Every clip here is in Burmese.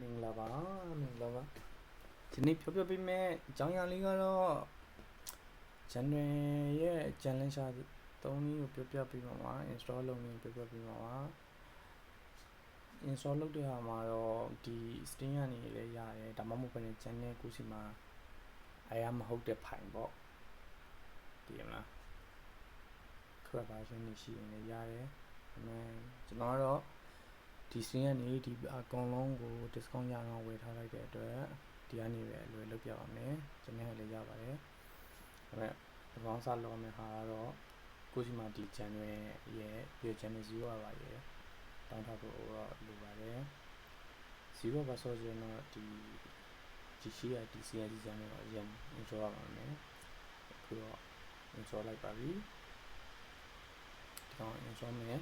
မင်္ဂလာပါမင်္ဂလာပါဒီနေ့ပြောပြပေးမယ့်အကြောင်းအရာလေးကတော့ January ရဲ့ challenge သုံးနည်းကိုပြောပြပေးမှာပါ install လုပ်နေပြောပြပေးမှာပါ install လုပ်တဲ့ဟာမှာတော့ဒီ Steam ကနေလည်းရတယ်ဒါမှမဟုတ်ဘဲနဲ့ channel ကိုစီမှာအရာမဟုတ်တဲ့ file ပေါ့ဒီမလား crap version နေရှိရင်လည်းရတယ်ဒါပေမဲ့ကျွန်တော်ကတော့ ဒီစင်းကနေဒီအကောင်လုံးကို discount ရအောင်ဝယ်ထားလိုက်တဲ့အတွက်ဒီကနေပဲအလွယ်လုပ်ပြပါမယ်ကျွန်တော်လည်းရပါတယ်ဒါပေမဲ့ဒီဘောင်းစားလောက်မယ့်ဟာကတော့ကိုစီမှာဒီ channel ရဲ့ပြီး channel 0ပါရဲ့တောင်းထားဖို့တော့လိုပါတယ်0ပါဆိုရင်တော့ဒီဒီရှိရဒီ CID channel ကိုအရင် install ရပါမယ်အခုတော့ install လိုက်ပါပြီဒီကောင် install မယ်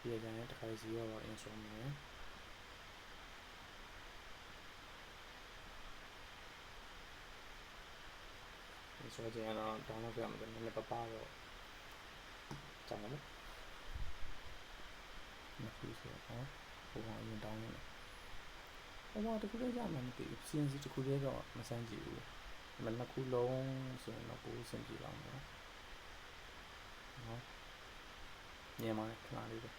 ပြီးရင်တစ်ခါစီရော install မယ်ဒီဆိုကြရင်တော့ download ရမှာနည်းနည်းပပတော့ကြာမှာနော်မဖြစ်ဆိုတော့ဟိုကောင်အရင် download တယ်ဟိုကောင်တခုလေးရမှာမသိဘူး CNC တခုလေးတော့မစမ်းကြည့်ဘူးမနှစ်ခုလုံးဆိုရင်တော့ပိုအဆင်ပြေပါမယ်နော်ညင်ပါလေခဏလေးပဲ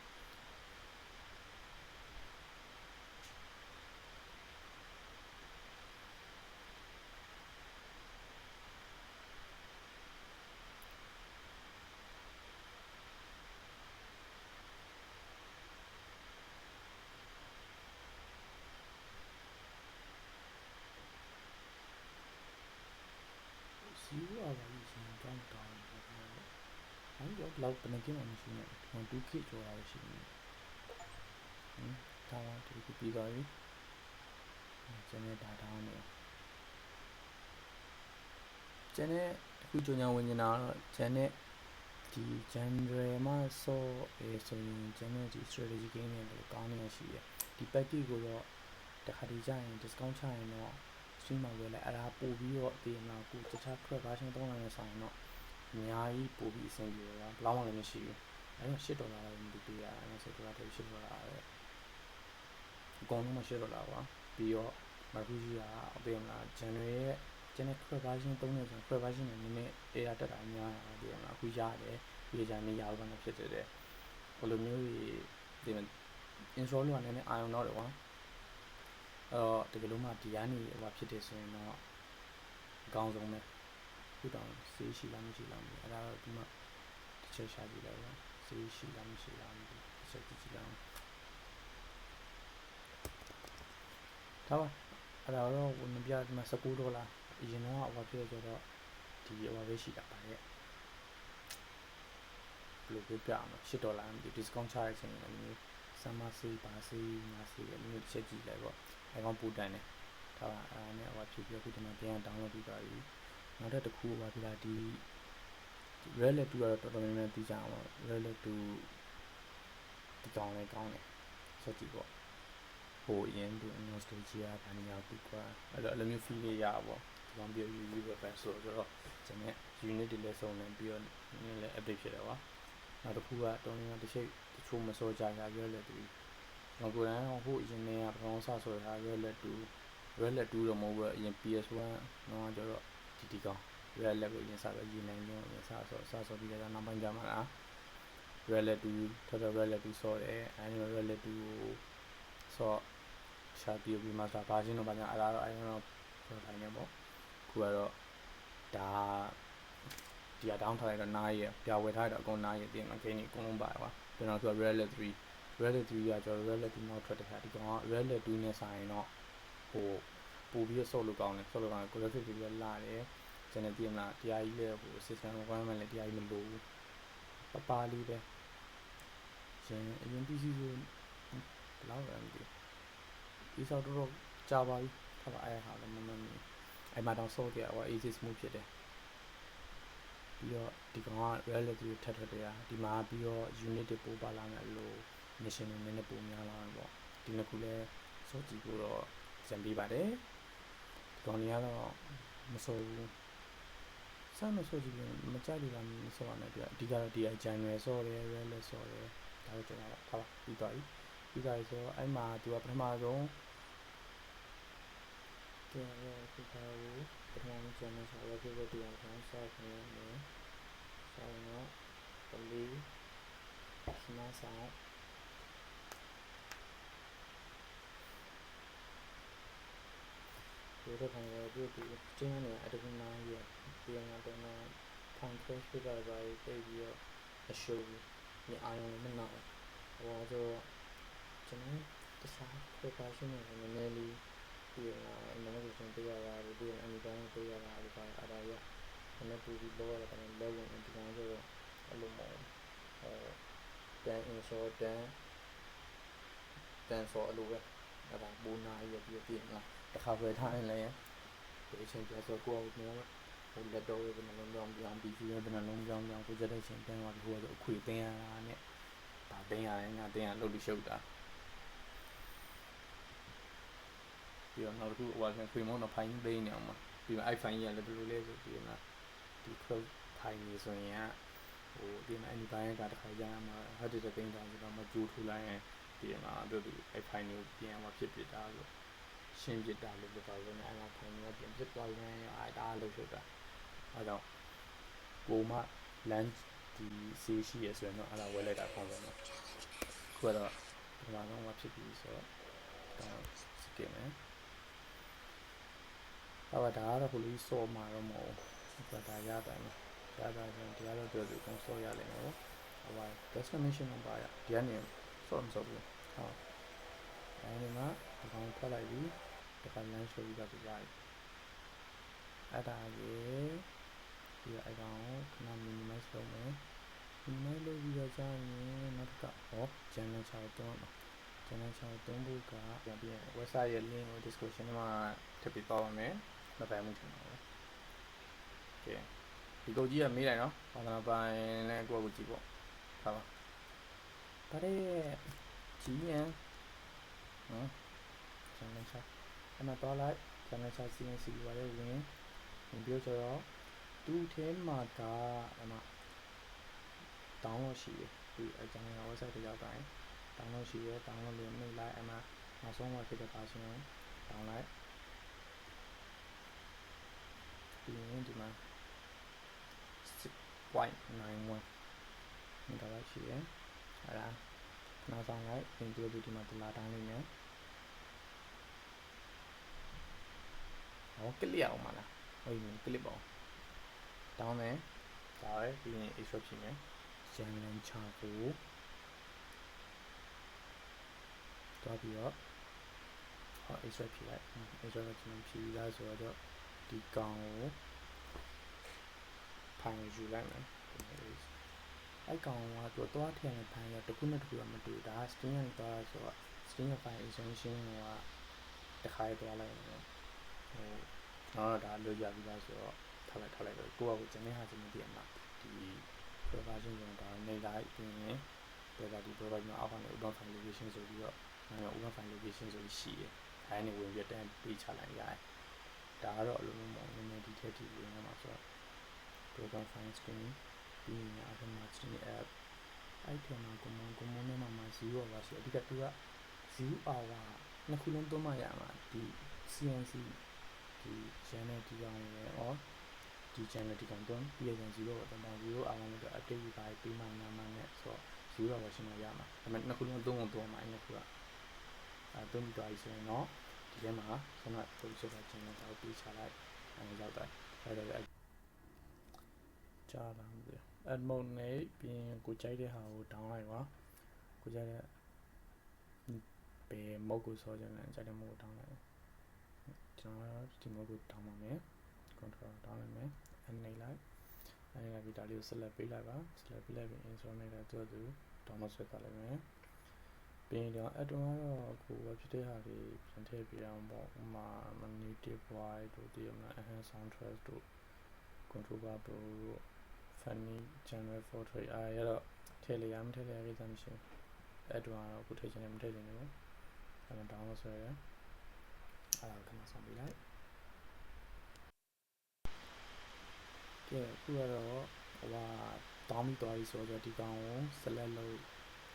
စီးရပါလိမ့်ရှင်ကောင်းတောင်းတယ်ဟိုတော့ လောက်ပနေကင်းမှမရှိနဲ့ဟို 2k ကျော်တာရှိနေဟင်ဒါမှဒီခုပြီးသွားပြီကျန်တဲ့ data နဲ့ကျန်တဲ့အခုကြညာဝင်နေတာတော့ကျန်တဲ့ဒီ January မှာစောအဲဆိုရင်ကျန်တဲ့ဒီ strategy game တွေလည်းကောင်းနေရရှိတယ်ဒီ package ကိုတော့တခါတည်းကျရင် discount ချရင်တော့ stream မှာဝယ်လိုက်အဲ့ဒါပို့ပြီးတော့ဒီမှာကိုတခြား crack version သုံးနိုင်တဲ့ဆိုင်တော့ အများကြီးပို့ပြီးအဆင်ပြေတော့ဘယ်လောက်မှလည်းမရှိဘူးအဲ့တော့8ဒေါ်လာလောက်မတူပေးရတယ်20ဒေါ်လာတည်း8ဒေါ်လာပဲအကောင်လုံးမှ8ဒေါ်လာပါပြီးတော့မကူကြီးကအပြင်မှာ January ရဲ့ channel crack version သုံးနေဆို crack version နဲ့နည်းနည်း error တက်တာများတာဒီမှာအခုရတယ်ပြီးကြနေရအောင်လည်းဖြစ်တယ်ဘယ်လိုမျိုးဒီမှာ install လုပ်ရနည်းနည်းအာရုံတော့တယ်ကွာအဲ့တော့တကယ်လို့မှဒီကနေဟိုဖြစ်တယ်ဆိုရင်တော့အကောင်းဆုံးပဲ ခုတောင်စေးရှိလားမရှိလားမသိအဲ့ဒါတော့ဒီမှာတစ်ချက်ရှာကြည့်လိုက်ပါစေးရှိလားမရှိလားမသိတစ်ချက်ကြည့်ကြည့်လိုက်ဒါပါအဲ့ဒါတော့ဝင်ပြဒီမှာ19ဒေါ်လာအရင်တော့ဟိုဖြစ်ကြတော့ဒီဟိုပဲရှိတာပါရဲ့ဘယ်လိုပြပြအောင်10ဒေါ်လာမသိ discount ချရတဲ့အချိန်လည်းဆမ်မဆေးပါဆေးငါဆေးလည်းမျိုးတစ်ချက်ကြည့်လိုက်ပေါ့အဲကောင်ပူတန်တယ်ဒါပါအဲနဲ့ဟိုဖြစ်ပြီးအခုဒီမှာပြန် download ပြီးသွားပြီ နောက်တစ်ခုဟိုပြလာဒီ Relic 2ကတော့တော်တော်များများသိကြအောင် Relic 2ဒီကောင်လေးကောင်းတယ်ဆက်ကြည့်ပေါ့ဟိုအရင်က nostalgia ဘာညာကူကွာအဲ့တော့အလိုမျိုး feel လေးရပါပေါ့ဒီကောင်ပြ review ပဲဆိုတော့ကျွန်တော် unit တွေလည်းစုံနေပြီးတော့နည်းလည်း update ဖြစ်တယ်ကွာနောက်တစ်ခုကတော်တော်များတစ်ချိတ်တချို့မစောကြရ Relic 2ကျွန်တော်ကိုယ်တိုင်ဟိုအရင်ကပထမစဆိုရတာ Relic 2 Relic 2တော့မဟုတ်ဘူးအရင် PS1 တော့ကျတော့ ဒီဒီကောင် Relic ကိုအရင်စတော့ရေနိုင်ရောအရင်စဆိုစဆိုပြီးတော့နောက်ပိုင်းကျမှလား Relic 2ထပ်တော့ Relic 2ဆော့တယ်အဲဒီ Relic 2ကိုဆော့ရှာပြီးပြီးမှသာဘာချင်းတော့ဘာညာအဲ့ဒါတော့အဲ့တော့ပြောတိုင်းနေပေါ့ခုကတော့ဒါဒီက down ထားလိုက်တော့နားရပြဝယ်ထားတော့အကုန်နားရပြင်မှာဂိမ်းကြီးအကုန်လုံးပါကွာကျွန်တော်က Relic 3 Relic 3ကကျွန်တော် Relic 2နောက်ထွက်တဲ့ခါဒီကောင်က Relic 2နဲ့ဆိုင်တော့ဟိုပို့ပြီးဆော့လို့ကောင်းတယ်ဆော့လို့ကောင်းတယ် graphic တွေလည်းလာတယ် ကျွန်တော်တည်မလားတရားကြီးလည်းဟို system requirement လည်းတရားကြီးမလိုဘူးပပလေးပဲရှင်အရင် PC ဆိုဘယ်လောက်လဲမသိဒီဆော့တော့တော့ကြာပါပြီခါပါအဲ့ဟာလည်းမမမီအဲ့မှာတော့ဆော့ကြဟို easy smooth ဖြစ်တယ်ပြီးတော့ဒီကောင်က reality ထပ်ထပ်တရားဒီမှာပြီးတော့ unit တွေပို့ပါလာမယ်လို့ mission တွေနည်းနည်းပိုများလာတယ်ပေါ့ဒီနှစ်ခုလဲစောကြည့်ဖို့တော့စံပေးပါတယ်ဒီကောင်တွေကတော့မစိုးဘူး စမ်းမစိုးကြည့်ရင်မကြိုက်လို့လားမစိုးရနဲ့ပြအဓိကတော့ဒီအဂျန်ရွယ်စောတယ် real စောတယ်ဒါတော့ကျွန်တော်ထားပါပြီးသွားပြီပြီးသွားပြီဆိုတော့အဲ့မှာသူကပထမဆုံးဟကဲရခုခါကိုပထမကျန်တဲ့ဆောက်ရဖြစ်တဲ့တရားခံဆောက်နေတယ်ဆောက်တော့ပလီစမဆော က်ဒီတော့ခံရပြည့်ပြီးကျင်းနေအတကူနာရပြန်တော့တော့ဖန်ခွဲဖြစ်တာပါပြည့်ပြီးတော့အရှုံးဒီအာရုံမနာဟောတော့ကျွန်တော်တခြား preparation တွေနည်းနည်းလေးပြီးတော့အမှန်ကိုကျွန်တော်ပြရတာပြီးတော့အမိတိုင်းပြရတာဒီပါအရာရနည်းနည်းပူပြီးလောရတာလည်းလောဝင်ဒီကောင်ဆိုတော့အဲ့လိုမျိုးအဲ တန် install တန်တန် for အလိုပဲအဲ့ဒါဘူနာရပြီးပြည့်မလားတစ်ခါပဲထားရင်လည်းဒီအချိန်ပြဆိုကိုယ့်အကိုဟိုလက်တော့ဘယ်နှလုံးကြောင်းကြောင်း PC ရဲ့ဘယ်နှလုံးကြောင်းကြောင်းကိုကြတဲ့အချိန်တန်းသွားပြီးဟိုကတော့အခွေတင်းရတာနဲ့ဒါတင်းရတယ်ငါတင်းရလို့လို့ရှုပ်တာပြီးတော့နောက်တစ်ခုဟိုကခွေမုန်းတော့ဖိုင်သိနေအောင်မှာပြီးတော့ iPhone ကြီးကလည်းဘယ်လိုလဲဆိုပြီးတော့ဒီ cloud ဖိုင်ကြီးဆိုရင်ကဟိုဒီမှာ any ဘိုင်းကတခါရမှာ hard disk တင်းတောင်ဆိုတော့မကြိုးထူလိုက်ရင်ဒီမှာတို့ဒီ iPhone ကိုပြန်မှာဖြစ်ဖြစ်တာလို့ ရှင်းပြတာလို့ပြောတော့လည်းအဲ့ဒါဖိုင်ကြီးကပြန်ဖြစ်သွားရင်အဲ့ဒါလို့ရှုပ်တာအဲကြောင့်ကိုမ lunch ဒီဆေးရှိရဆိုရင်တော့အဲ့ဒါဝယ်လိုက်တာကောင်းတယ်နော်ခုကတော့ဒီမှာတော့မဖြစ်ပြီဆိုတော့တော့စကင်မယ်အဲ့ဒါဒါကတော့ဟိုလေးစောမှာတော့မဟုတ်ဘူးဒါဒါရတာနော်ရတာဆိုရင်တရားတော့ပြောပြီးကောင်းစောရလိမ့်မယ်ပေါ့ဟိုပါ destination မှာပါရဒီကနေစောမစောဘူးဟုတ်အဲဒီမှာဒီကောင်ထွက်လိုက်ပြီ တစ်ခါလမ်းဆွဲပြီးတော့ပြပါတယ်အဲ့ဒါရေဒီအကောင်ခဏ minimize လုပ်မယ် minimize လုပ်ပြီးတော့ကြာရင်နောက်တစ်ခါဟော channel 6ကိုတွန်းပါကျွန်တော်ချောင်းတွန်းဖို့ကပြန်ပြန် website ရဲ့ link ကို description ထဲမှာထည့်ပေးပါဦးမယ်မပိုင်မှုထင်ပါဘူး။ Okay ဒီကုတ်ကြီးကမေးလိုက်နော်ဘာသာပိုင်နဲ့ကိုယ့်ကိုကြည့်ပေါ့။ဟာပါ။ဒါရဲ GN နော်ကျွန်တော်ချောင်း အဲ့မှာတော့လိုက် channel 6 CNC ပါလေဝင်ဝင်ပြောဆိုတော့သူ့ထဲမှာကအမ download ရှိတယ်ဒီအကြောင်းအရာ website တွေရောက်တိုင်း download ရှိရဲ download လေးနှိပ်လိုက်အမနောက်ဆုံးမှာဖြစ်တဲ့ version ကို download ပြီးရင်ဒီမှာ6.91ဒီတော့ရှိရဲအဲ့ဒါနောက်ဆုံးလိုက်ပြင်ပြပြီးဒီမှာဒလာတိုင်းလေးနဲ့ ဟောကလစ်အောင်မလားဟုတ်ပြီကလစ်ပါအောင်တောင်းမယ်ဒါပဲပြီးရင် extra ဖြစ်မယ်ရန်လန်ချာကိုတွားပြီးတော့ဟော extra ဖြစ်လိုက် extra ကကျွန်တော်ဖြည့်ပြီးသားဆိုတော့ဒီကောင်ကိုဖိုင်ယူလိုက်မယ်အဲ့ကောင်ကသူတော့ထည့်နေဖိုင်ရတခုနဲ့တခုကမတူဒါ string နဲ့သွားဆိုတော့ string file extension ကတခါရသွားလိုက်တယ် ဟိုတော့ဒါလိုရပြီးသားဆိုတော့ထားလိုက်ထားလိုက်တော့ကိုယ့်အကိုကျန်တဲ့ဟာစမသိအမှာဒီ provision ကျွန်တော်ဒါနေလိုက်ပြီးရင် property provision အောက်ကနေ open file location ဆိုပြီးတော့ငါက open file location ဆိုပြီးရှိတယ်အဲဒါနဲ့ဝင်ပြီးတန်းပေးချလိုက်ရတယ်ဒါကတော့အလိုမျိုးမဟုတ်နည်းနည်းဒီထက်ဒီဝင်ရမှာဆိုတော့ program file string ပြီးရင်အထက်မှာ string app အဲ့ထဲမှာ command command နဲ့မှာ0ပါရှိအဓိကသူက0 hour နှစ်ခုလုံးသုံးမှရမှာဒီ CNC ဒီ channel ဒီကောင်ရယ်ဩဒီ channel ဒီကောင်တော့ပြီးရင်0တော့တော့0 hour နဲ့တော့ update ယူပါပြီးမှနာမနဲ့ဆိုတော့0 hour ရှင်းမှရမှာဒါပေမဲ့နှစ်ခုလုံးသုံးအောင်သုံးမှအဲ့နှစ်ခုကအဲသုံးပြီးတော့ဆိုရင်တော့ဒီထဲမှာခုနကပုံစံက channel တော့ပြီးချလိုက်အဲရောက်တယ်အဲ့ဒါလည်းကြာလာမသိ add mode နဲ့ပြီးရင်ကိုကြိုက်တဲ့ဟာကို down လိုက်ပါကိုကြိုက်တဲ့ဘယ် mode ကိုစောကြတယ်ကြိုက်တဲ့ mode ကို down လိုက် ကျွန်တော်ဒီ mode ကို down ပါမယ် control down လိုက်မယ်အနေလိုက်အနေလိုက်ပြီးဒါလေးကို select ပေးလိုက်ပါ select ပေးလိုက်ပြီး install နေတာသူ့သူ download ဆွဲသွားလိုက်မယ်ပြီးရင်တော့ add-on ကတော့ကိုယ်ဖြစ်တဲ့ဟာတွေပြန်ထည့်ပြအောင်ပေါ့ဥမာ native voice တို့ဒီမှာ enhance soundtrack တို့ control bar တို့ funny general portrait အားရတော့ထည့်လိုက်ရမထည့်လိုက်ရကိစ္စမရှိဘူးအဲ့တော့ကတော့ခုထည့်ချင်တယ်မထည့်ချင်ဘူးအဲ့ဒါ download ဆွဲရ အဲ့ဒါခဏဆောင်ပေးလိုက်ကဲခုကတော့ဟိုဟာတောင်းပြီးသွားပြီဆိုတော့ဒီကောင်ကို select လုပ်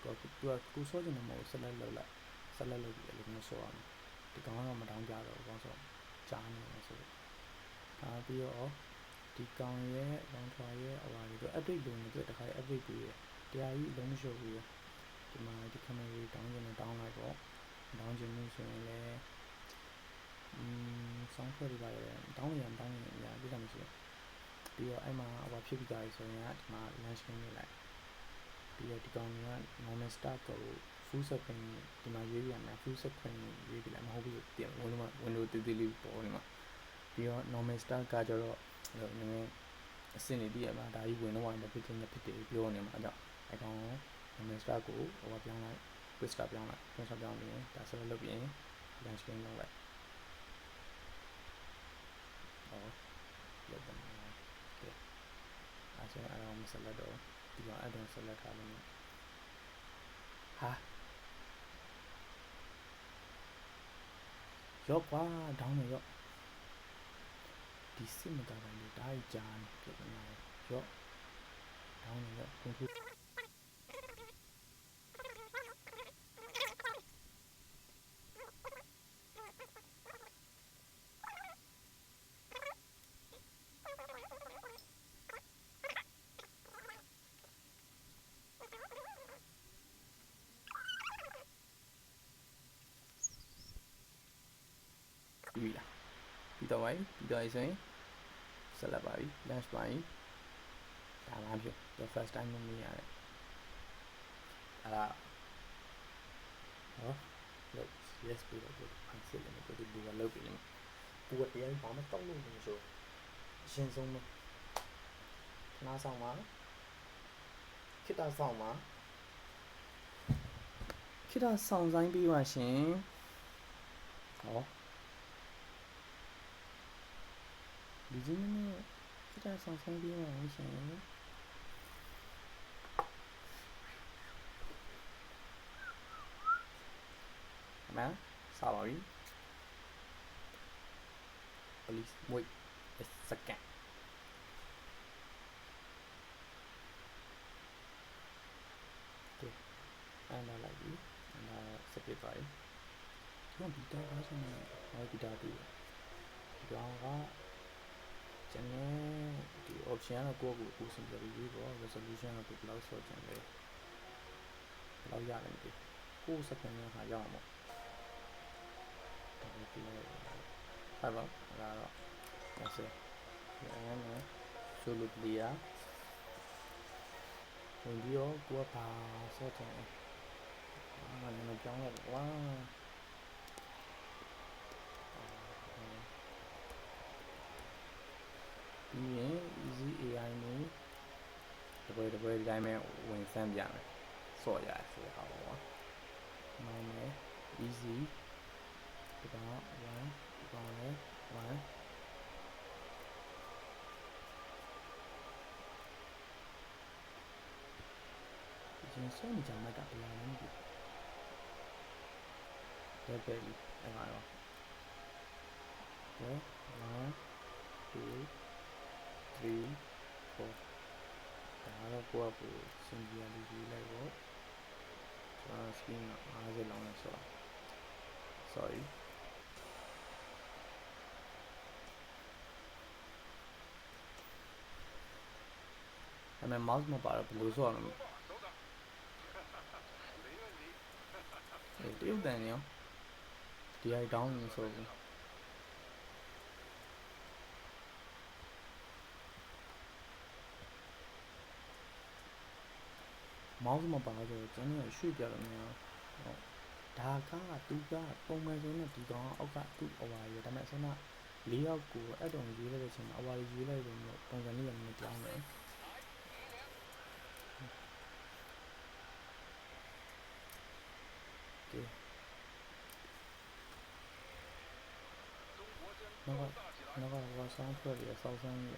ကိုသူကကိုစောချင်တယ်မဟုတ် select လုပ်လိုက် select လုပ်ပြီးအဲ့လိုမျိုးဆောအောင်ဒီကောင်ကတော့မတောင်းကြတော့ဘူးကောင်းဆိုကြားနေမှာဆိုတော့ဒါပြီးတော့ဒီကောင်ရဲ့လောင်ထွာရဲ့အဝါတွေတော့ update လုပ်နေတော့တခါ update ပေးရတရားကြီးအလုံးမလျှော့ဘူးရဒီမှာဒီ camera တွေတောင်းချင်တယ်တောင်းလိုက်ပေါ့တောင်းချင်မှုဆိုရင်လည်း อืม sound quality တွေပါတယ်တောင်းရရင်တောင်းရရင်အများကြီးတာမရှိဘူးပြီးတော့အဲ့မှာအဝါဖြစ်ပြီးသားဆိုရင်ကဒီမှာ launch screen နေလိုက်ပြီးတော့ဒီကောင်က normal start ကို full screen ဒီမှာရွေးပြရမယ် full screen ရွေးပြလိုက်မဟုတ်ဘူးပြင်ဝင်လို့ window တေးသေးလေးပေါ်နေမှာပြီးတော့ normal start ကကြတော့အဲ့လိုနည်းနည်းအဆင့်နေတည်ရမှာဒါကြီးဝင်တော့မှဖြစ်ချင်းဖြစ်တယ်ပြောနေမှာအကြောင်းအဲ့ကောင် normal start ကိုဟိုပြောင်းလိုက် quick start ပြောင်းလိုက် quick start ပြောင်းပြီးရင်ဒါဆိုတော့လုပ်ပြီးရင် launch screen လုပ်လိုက်ဟောလုပ်ပါမယ်ကဲအဲ့ ဆိုရင်အဲ့တော့မဆက်လက်တော့ဒီကောင်အဲ့တော့ဆက်လက်ထားလို့ဟာရော့ကွာဒေါင်းနေရော့ဒီစစ်မတာတိုင်းလေးတားကြာနေပြတ်နေရော့ဒေါင်းနေရော့ကွန်ပျူတာ ပြီးပြီလားပြီးတော့ပါပြီပြီးတော့ဆိုရင်ဆက်လက်ပါပြီ lunch ပါပြီဒါမှဖြစ် the first time မမြင်ရတယ်အဲ့ဒါဟောလို့ yes ပြီးတော့ဒီ pencil နဲ့ဒီဘူကလောက်ပြီးနေဘူကတရားဘာမှတောက်လို့မဆိုအရှင်းဆုံးမခဏဆောင်ပါခိတဆောင်ပါခိတဆောင်ဆိုင်ပြီးပါရှင်ဟော ဒီကြီးနဲ့ခိတဆောင်ဆိုင်ပြီးပါရှင်အမေစားပါပြီ please wait a second ကဲအဲ့ဒါလိုက်ပြီအဲ့ဒါစပစ်ပါပြီဒီကဘီတာပါဆိုရင်ဟောဘီတာတူဒီကောင်က ကျွန်တော်ဒီ option ကတော့ကိုယ့်ကိုယ်ကိုယ်စင်ကြပြီးပေါ့ resolution ကဘယ်လောက်ဆော့ချင်လဲဘယ်လောက်ရတယ်မသိကိုယ်စပင်နဲ့ခါရအောင်ပေါ့ဒါပဲဒီလိုဟာပါလာတော့ဒါဆိုဒီအရင်ကဆိုလိုလီယာဝင်ပြီးတော့ကိုယ်ကပါဆော့ချင်တယ်အာငါလည်းကြောင်းလိုက်ဝါပြီး bölgelme oyun szemgyáme. Szólják szél halva. Mane, easy. Oda, van, van, van. Jön szóni gyámmeg a pillanat. De belül, emára. Okay, one, two, three, four. ဒါတော့ကိုယ့်အပူစင်ကြီးလေးရေးလိုက်ပေါ့ကျွန်တော် screen က50လောက်နဲ့ဆိုတော့ sorry အဲ့မဲ့ mouse မပါတော့ဘယ်လိုဆိုရမလဲအဲ့တရုတ်တန်နေရော DI down နေဆိုဘူး မောင်းစမပါဆိုတော့ကျွန်တော်ရွှေ့ပြလို့မရဘူးဟုတ်ဒါကသူကပုံမှန်ဆိုရင်ဒီကောင်ကအောက်ကသူ့အဝါရဒါပေမဲ့ဆန္ဒ၄ယောက်ကိုအဲ့တုံရေးလိုက်တဲ့အချိန်မှာအဝါရရေးလိုက်လို့မျိုးပုံစံလေးလည်းမပြောင်းဘူးကဲနောက်ကနောက်ကဝါဆောင်ဖွဲ့ရဆောက်ဆန်းရ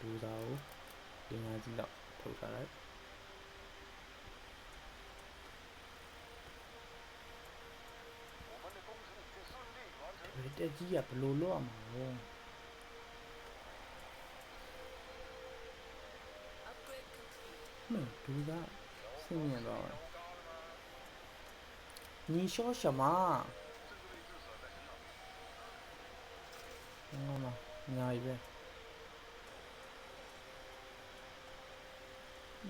ဒေါတာကိုဒီ၅ကြီးလောက်ထုတ်ထားလိုက်ဒီတက်ကြီးကဘယ်လိုလုပ်ရမှာလဲဟွန်းဒူသာဆင်းရဲတော့ညီရှောရှမာငေါမညာပြီပဲ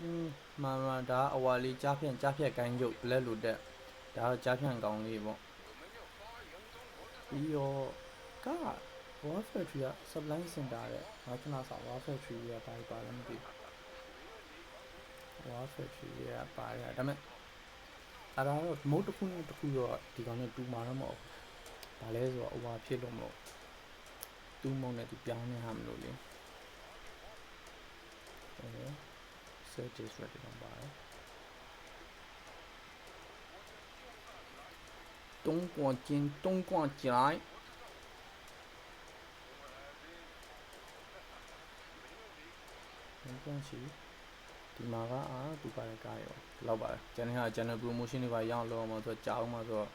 อืมမာမာဒါအဝါလေးကြားဖြန့်ကြားဖြတ်ကိုင်းရုပ်လက်လိုတက်ဒါတော့ကြားဖြန့်ကောင်းလေးပေါ့ပြီးတော့က War Factory က supply center တဲ့ငါခဏဆောင် War Factory ကဘာပါလဲမသိဘူး War Factory ကပါတယ်ဒါပေမဲ့အဲ့ဒါတော့မုတ်တစ်ခုနဲ့တစ်ခုတော့ဒီကောင်နဲ့တူမှာတော့မဟုတ်ဘူးဘာလဲဆိုတော့ over ဖြစ်လို့မလို့တူးမုံနဲ့သူပြောင်းနေဟာမလို့လေအဲ search ဆိုတာဒီမှာပါတယ်တုံးကွန်ကျင်းတုံးကွန်ကျိုင်းတုံးကွန်ရှိဒီမှာကအာသူပါတယ်ကားရောလောက်ပါတယ်ကျန်တဲ့ဟာ channel promotion တွေပါရအောင်လုပ်အောင်ဆိုတော့ကြားအောင်မှာဆိုတော့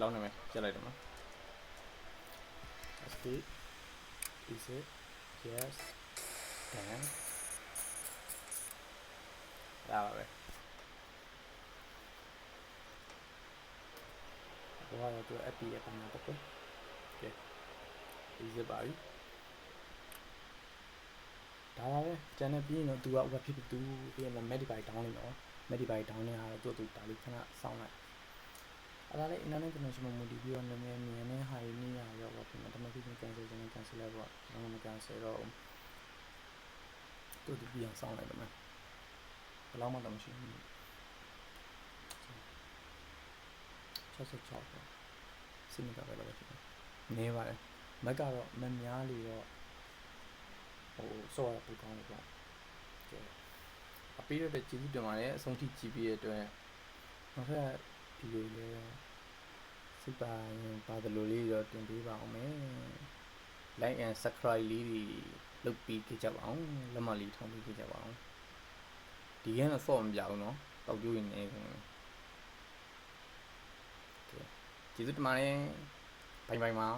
လောက်နေမယ်ပြက်လိုက်တယ်မလား escape is it yes and ဒါပါပဲဘောရတော့ app ရဲ့ပုံမှာတော့ okay is it ပါပြီဒါပါပဲကျန်တဲ့ပြီးရင်တော့ तू က web ဖြစ်ပြီး तू ပြီးရင် medify down လိုက်တော့ medify down နဲ့ဟာတော့ तू ဒါလေးခဏစောင်းလိုက်အဲ့ဒါလေး internet connection မှာ modi ပြီးတော့နည်းနည်းမြင်နေဟာရင်းနေရရောပေါ့ပြင်မှာဒါမှမဟုတ် cancel ချင် cancel လိုက်ပေါ့ဘာမှမ cancel တော့သူတို့ပြန်စောင်းလိုက်တော့မယ်ဘ ယ်လောက်မှတော့မရှိဘူး66ပေါ့စနစ်ကပဲလောက်ပဲဖြစ်တယ်နေပါတယ်မက်ကတော့မများလေတော့ဟိုစောရပူကောင်းလို့ပေါ့ကဲအပေးရတဲ့ကျေးဇူးတင်ပါတယ်အဆုံးထိကြည့်ပြီးရတဲ့အတွက်နောက်ထပ်ဒီလိုလဲစိတ်ပါရင်ပါတယ်လို့လေးတော့တင်ပေးပါအောင်မယ် like and subscribe လေးတွေလုပ်ပြီးကြကြပါအောင်လက်မလေးထောင်းပြီးကြကြပါအောင် ဒီကနေ့ဆော့မပြဘူးเนาะတောက်ကျိုးရင်နေကုန်တယ်ကျေးဇူးတင်ပါတယ်ဘိုင်ဘိုင်ပါ